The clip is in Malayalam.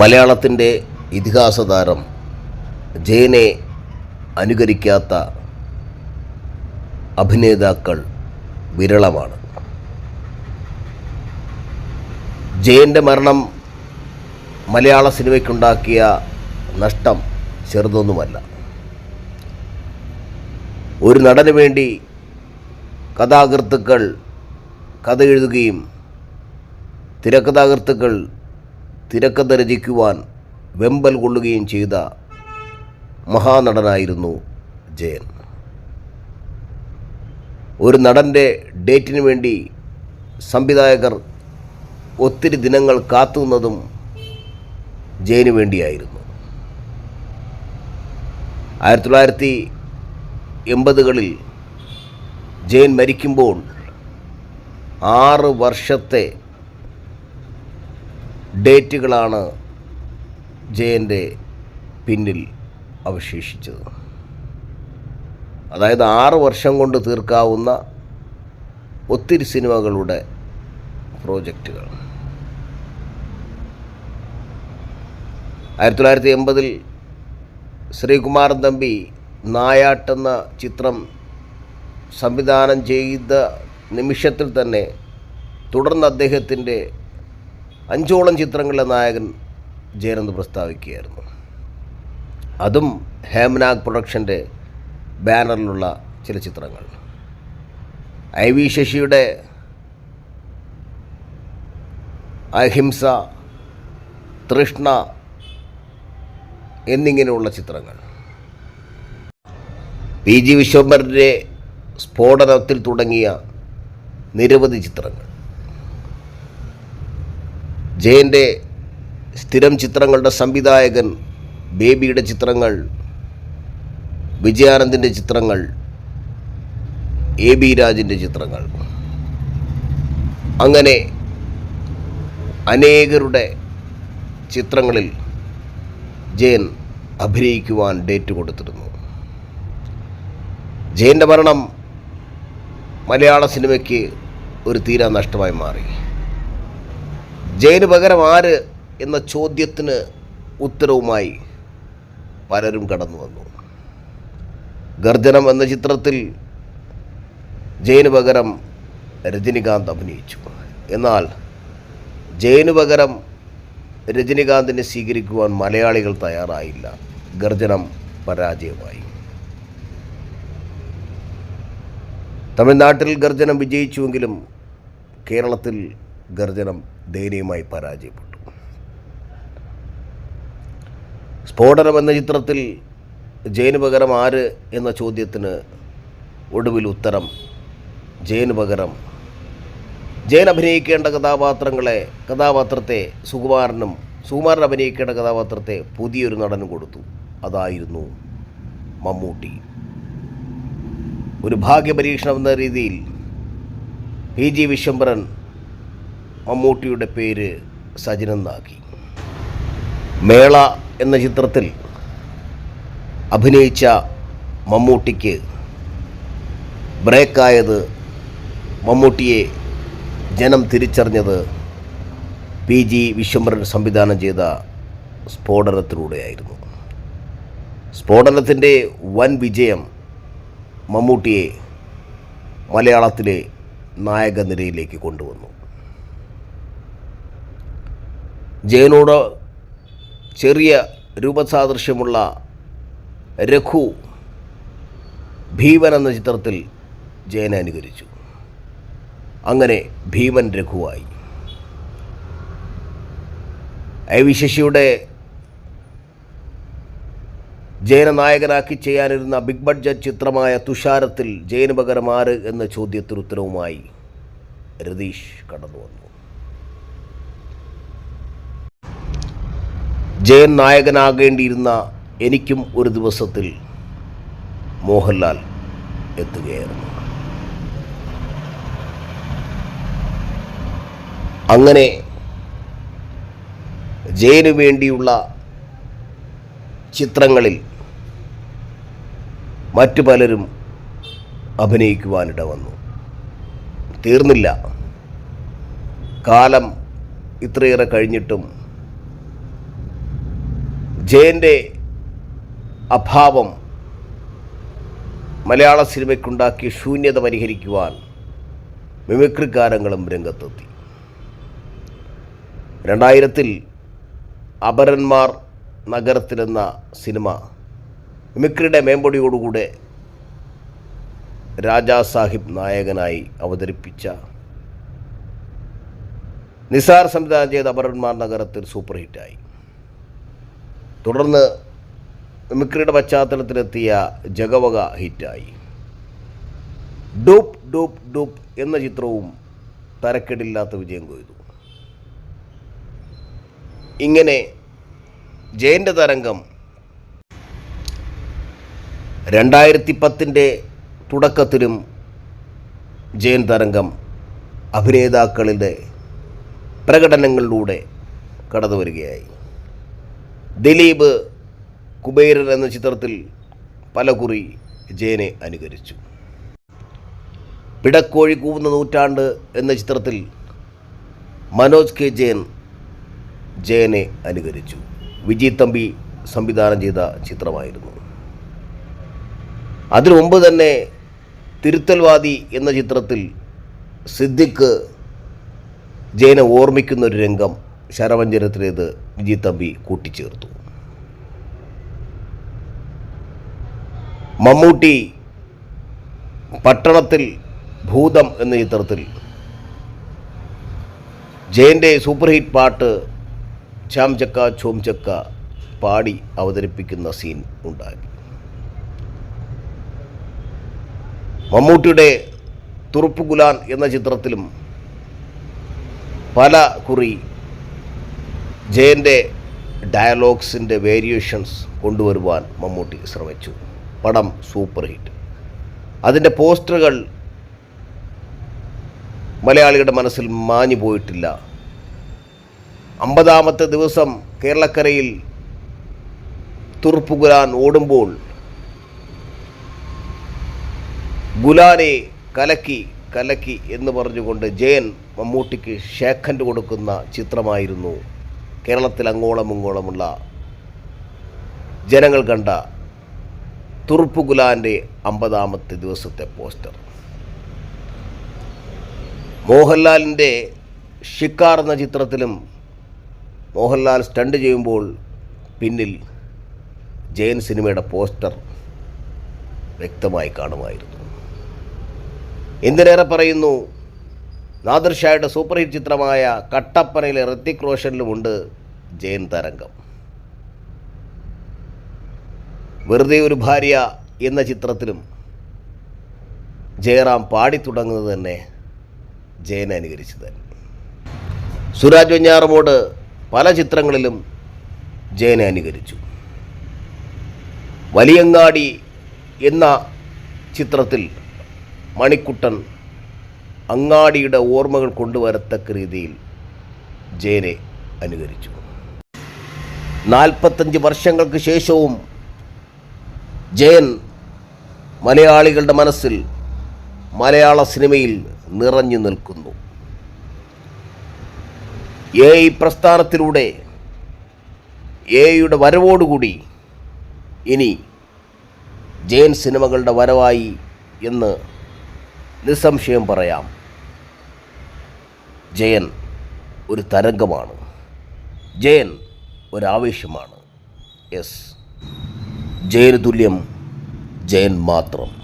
മലയാളത്തിന്റെ ഇതിഹാസ താരം ജയനെ അനുകരിക്കാത്ത അഭിനേതാക്കൾ വിരളമാണ്. ജയന്റെ മരണം മലയാള സിനിമയ്ക്കുണ്ടാക്കിയ നഷ്ടം ചെറുതൊന്നുമല്ല. ഒരു നടന് വേണ്ടി കഥാകൃത്തുക്കൾ കഥ എഴുതുകയും തിരക്കഥാകൃത്തുക്കൾ തിരക്കഥ രചിക്കുവാൻ വെമ്പൽ കൊള്ളുകയും ചെയ്ത മഹാനടനായിരുന്നു ജയൻ. ഒരു നടന്റെ ഡേറ്റിന് വേണ്ടി സംവിധായകർ ഒത്തിരി ദിനങ്ങൾ കാത്തുനിന്നതും ജയന് വേണ്ടിയായിരുന്നു. ആയിരത്തി തൊള്ളായിരത്തി എൺപതുകളിൽ ജയൻ മരിക്കുമ്പോൾ ആറ് വർഷത്തെ ഡേറ്റുകളാണ് ജയന്റെ പിന്നിൽ അവശേഷിച്ചത്. അതായത് ആറ് വർഷം കൊണ്ട് തീർക്കാവുന്ന ഒത്തിരി സിനിമകളുടെ പ്രോജക്റ്റുകൾ. ആയിരത്തി തൊള്ളായിരത്തി എൺപതിൽ ശ്രീകുമാരൻ തമ്പി നായാട്ടെന്ന ചിത്രം സംവിധാനം ചെയ്ത നിമിഷത്തിൽ തന്നെ തുടർന്ന് അദ്ദേഹത്തിന്റെ അഞ്ചോളം ചിത്രങ്ങളിലെ നായകൻ ജയനന്ദ് പ്രസ്താവിക്കുകയായിരുന്നു. അതും ഹേമനാഗ് പ്രൊഡക്ഷന്റെ ബാനറിലുള്ള ചില ചിത്രങ്ങൾ. ഐ വി ശശിയുടെ അഹിംസ തൃഷ്ണ എന്നിങ്ങനെയുള്ള ചിത്രങ്ങൾ. പി ജി വിശ്വംഭരന്റെ സ്ഫോടനത്തിൽ തുടങ്ങിയ നിരവധി ചിത്രങ്ങൾ. ജയന്റെ സ്ഥിരം ചിത്രങ്ങളുടെ സംവിധായകൻ ബേബിയുടെ ചിത്രങ്ങൾ വിജയാനന്ദിന്റെ ചിത്രങ്ങൾ എ ബി രാജിന്റെ ചിത്രങ്ങൾ. അങ്ങനെ അനേകരുടെ ചിത്രങ്ങളിൽ ജയൻ അഭിനയിക്കുവാൻ ഡേറ്റ് കൊടുത്തിരുന്നു. ജയന്റെ മരണം മലയാള സിനിമയ്ക്ക് ഒരു തീരാ നഷ്ടമായി മാറി. ജയന് പകരം ആര് എന്ന ചോദ്യത്തിന് ഉത്തരവുമായി പലരും കടന്നു വന്നു. ഗർജനം എന്ന ചിത്രത്തിൽ ജയന് പകരം രജനികാന്ത് അഭിനയിച്ചു. എന്നാൽ ജയന് പകരം രജനികാന്തിനെ സ്വീകരിക്കുവാൻ മലയാളികൾ തയ്യാറായില്ല. ഗർജനം പരാജയമായി. തമിഴ്നാട്ടിൽ ഗർജനം വിജയിച്ചുവെങ്കിലും കേരളത്തിൽ ഗർജനം ദയനീയമായി പരാജയപ്പെട്ടു. സ്ഫോടനം എന്ന ചിത്രത്തിൽ ജയന് പകരം ആര് എന്ന ചോദ്യത്തിന് ഒടുവിൽ ഉത്തരം ജയന് പകരം. ജയൻ അഭിനയിക്കേണ്ട കഥാപാത്രങ്ങളെ കഥാപാത്രത്തെ സുകുമാരനും സുകുമാരൻ അഭിനയിക്കേണ്ട കഥാപാത്രത്തെ പുതിയൊരു നടനും കൊടുത്തു. അതായിരുന്നു മമ്മൂട്ടി. ഒരു ഭാഗ്യപരീക്ഷണം എന്ന രീതിയിൽ പി ജി വിശ്വംഭരൻ മമ്മൂട്ടിയുടെ പേര് സജനെന്നാക്കി. മേള എന്ന ചിത്രത്തിൽ അഭിനയിച്ച മമ്മൂട്ടിക്ക് ബ്രേക്കായത് മമ്മൂട്ടിയെ ജനം തിരിച്ചറിഞ്ഞത് പി ജി വിശ്വംഭരൻ സംവിധാനം ചെയ്ത സ്ഫോടനത്തിലൂടെയായിരുന്നു. സ്ഫോടനത്തിന്റെ വൻ വിജയം മമ്മൂട്ടിയെ മലയാളത്തിലെ നായക നിരയിലേക്ക് കൊണ്ടുവന്നു. ജയനോട് ചെറിയ രൂപസാദൃശ്യമുള്ള രഘു ഭീമൻ എന്ന ചിത്രത്തിൽ ജയൻ അനുകരിച്ചു. അങ്ങനെ ഭീമൻ രഘുവായി. ഐ വി ശശിയുടെ ജയന നായകനാക്കി ചെയ്യാനിരുന്ന ബിഗ് ബഡ്ജറ്റ് ചിത്രമായ തുഷാരത്തിൽ ജയന് പകരം എന്ന ചോദ്യത്തിന് ഉത്തരവുമായി രതീഷ് കടന്നു വന്നു ജയൻ നായകനാകേണ്ടിയിരുന്ന എനിക്കും ഒരു ദിവസത്തിൽ മോഹൻലാൽ എത്തുകയായിരുന്നു. അങ്ങനെ ജയനു വേണ്ടിയുള്ള ചിത്രങ്ങളിൽ മറ്റു പലരും അഭിനയിക്കുവാനിട വന്നു തീർന്നില്ല. കാലം ഇത്രയേറെ കഴിഞ്ഞിട്ടും ജയന്റെ അഭാവം മലയാള സിനിമയ്ക്കുണ്ടാക്കിയ ശൂന്യത പരിഹരിക്കുവാൻ മിമിക്രിക്കാരങ്ങളും രംഗത്തെത്തി. രണ്ടായിരത്തിൽ അപരന്മാർ നഗരത്തിലെന്ന സിനിമ മിമിക്രിയുടെ മേമ്പൊടിയോടുകൂടെ രാജാ സാഹിബ് നായകനായി അവതരിപ്പിച്ച നിസാർ സംവിധാനം ചെയ്ത അപരന്മാർ നഗരത്തിൽ സൂപ്പർ ഹിറ്റായി തുടർന്ന് മിമിക്രിയുടെ പശ്ചാത്തലത്തിലെത്തിയ ജഗവക ഹിറ്റായി. ഡൂപ്പ് ഡൂപ്പ് ഡൂപ്പ് എന്ന ചിത്രവും തരക്കെടില്ലാത്ത വിജയം കൊയ്തു. ഇങ്ങനെ ജയന്റെ തരംഗം രണ്ടായിരത്തി പത്തിന്റെ തുടക്കത്തിലും ജയൻ തരംഗം അഭിനേതാക്കളുടെ പ്രകടനങ്ങളിലൂടെ കടന്നു വരികയായി ദിലീപ് കുബേരൻ എന്ന ചിത്രത്തിൽ പലകുറി ജയനെ അനുകരിച്ചു. പിടക്കോഴി കൂവുന്ന നൂറ്റാണ്ട് എന്ന ചിത്രത്തിൽ മനോജ് കെ. ജയൻ ജയനെ അനുകരിച്ചു. വിജയ് തമ്പി സംവിധാനം ചെയ്ത ചിത്രമായിരുന്നു. അതിനു മുമ്പ് തന്നെ തിരുത്തൽവാദി എന്ന ചിത്രത്തിൽ സിദ്ദിഖ് ജയനെ ഓർമ്മിക്കുന്ന ഒരു രംഗം ശരവഞ്ചനത്തിലേത് വിജയ് തമ്പി കൂട്ടിച്ചേർത്തു. മമ്മൂട്ടി പട്ടണത്തിൽ ഭൂതം എന്ന ചിത്രത്തിൽ ജയന്റെ സൂപ്പർ ഹിറ്റ് പാട്ട് ചാം ചക്ക ചോം ചക്ക പാടി അവതരിപ്പിക്കുന്ന സീൻ ഉണ്ടാക്കി. മമ്മൂട്ടിയുടെ തുറുപ്പ് ഗുലാൻ എന്ന ചിത്രത്തിലും പല കുറി ജയന്റെ ഡയലോഗ്സിന്റെ വേരിയേഷൻസ് കൊണ്ടുവരുവാൻ മമ്മൂട്ടി ശ്രമിച്ചു. പടം സൂപ്പർ ഹിറ്റ്. അതിന്റെ പോസ്റ്ററുകൾ മലയാളികളുടെ മനസ്സിൽ മാഞ്ഞു പോയിട്ടില്ല. അമ്പതാമത്തെ ദിവസം കേരളക്കരയിൽ തുറുപ്പ് ഗുലാൻ ഓടുമ്പോൾ ഗുലാനെ കലക്കി കലക്കി എന്ന് പറഞ്ഞുകൊണ്ട് ജയൻ മമ്മൂട്ടിക്ക് ഷേഖൻഡ് കൊടുക്കുന്ന ചിത്രമായിരുന്നു കേരളത്തിൽ അങ്ങോളം ഇങ്ങോളമുള്ള ജനങ്ങൾ കണ്ട തുറുപ്പുകുലാന്റെ അമ്പതാമത്തെ ദിവസത്തെ പോസ്റ്റർ. മോഹൻലാലിന്റെ ഷിക്കാർ എന്ന ചിത്രത്തിലും മോഹൻലാൽ സ്റ്റണ്ട് ചെയ്യുമ്പോൾ പിന്നിൽ ജയൻ സിനിമയുടെ പോസ്റ്റർ വ്യക്തമായി കാണുമായിരുന്നു. എന്തിനേറെ പറയുന്നു? നാദിർ ഷായുടെ സൂപ്പർ ഹിറ്റ് ചിത്രമായ കട്ടപ്പനയിലെ ഋത്തിക് റോഷനിലുമുണ്ട് ജയൻ തരംഗം. വെറുതെ ഒരു ഭാര്യ എന്ന ചിത്രത്തിലും ജയറാം പാടി തുടങ്ങുന്നത് തന്നെ ജയൻ അനുകരിച്ചു തന്നെ. സുരാജ് വെഞ്ഞാറമോട് പല ചിത്രങ്ങളിലും ജയൻ അനുകരിച്ചു. വലിയങ്ങാടി എന്ന ചിത്രത്തിൽ മണിക്കുട്ടൻ അങ്ങാടിയുടെ ഓർമ്മകൾ കൊണ്ടുവരത്തക്ക രീതിയിൽ ജയനെ അനുകരിച്ചു. നാൽപ്പത്തഞ്ച് വർഷങ്ങൾക്ക് ശേഷവും ജയൻ മലയാളികളുടെ മനസ്സിൽ മലയാള സിനിമയിൽ നിറഞ്ഞു നിൽക്കുന്നു. എ ഐ പ്രസ്ഥാനത്തിലൂടെ എയുടെ വരവോടുകൂടി ഇനി ജയൻ സിനിമകളുടെ വരവായി എന്ന് നിസ്സംശയം പറയാം. ജയൻ ഒരു തരംഗമാണ്. ജയൻ ഒരാവേശമാണ് യെസ്. ജയന് തുല്യം ജയൻ മാത്രം.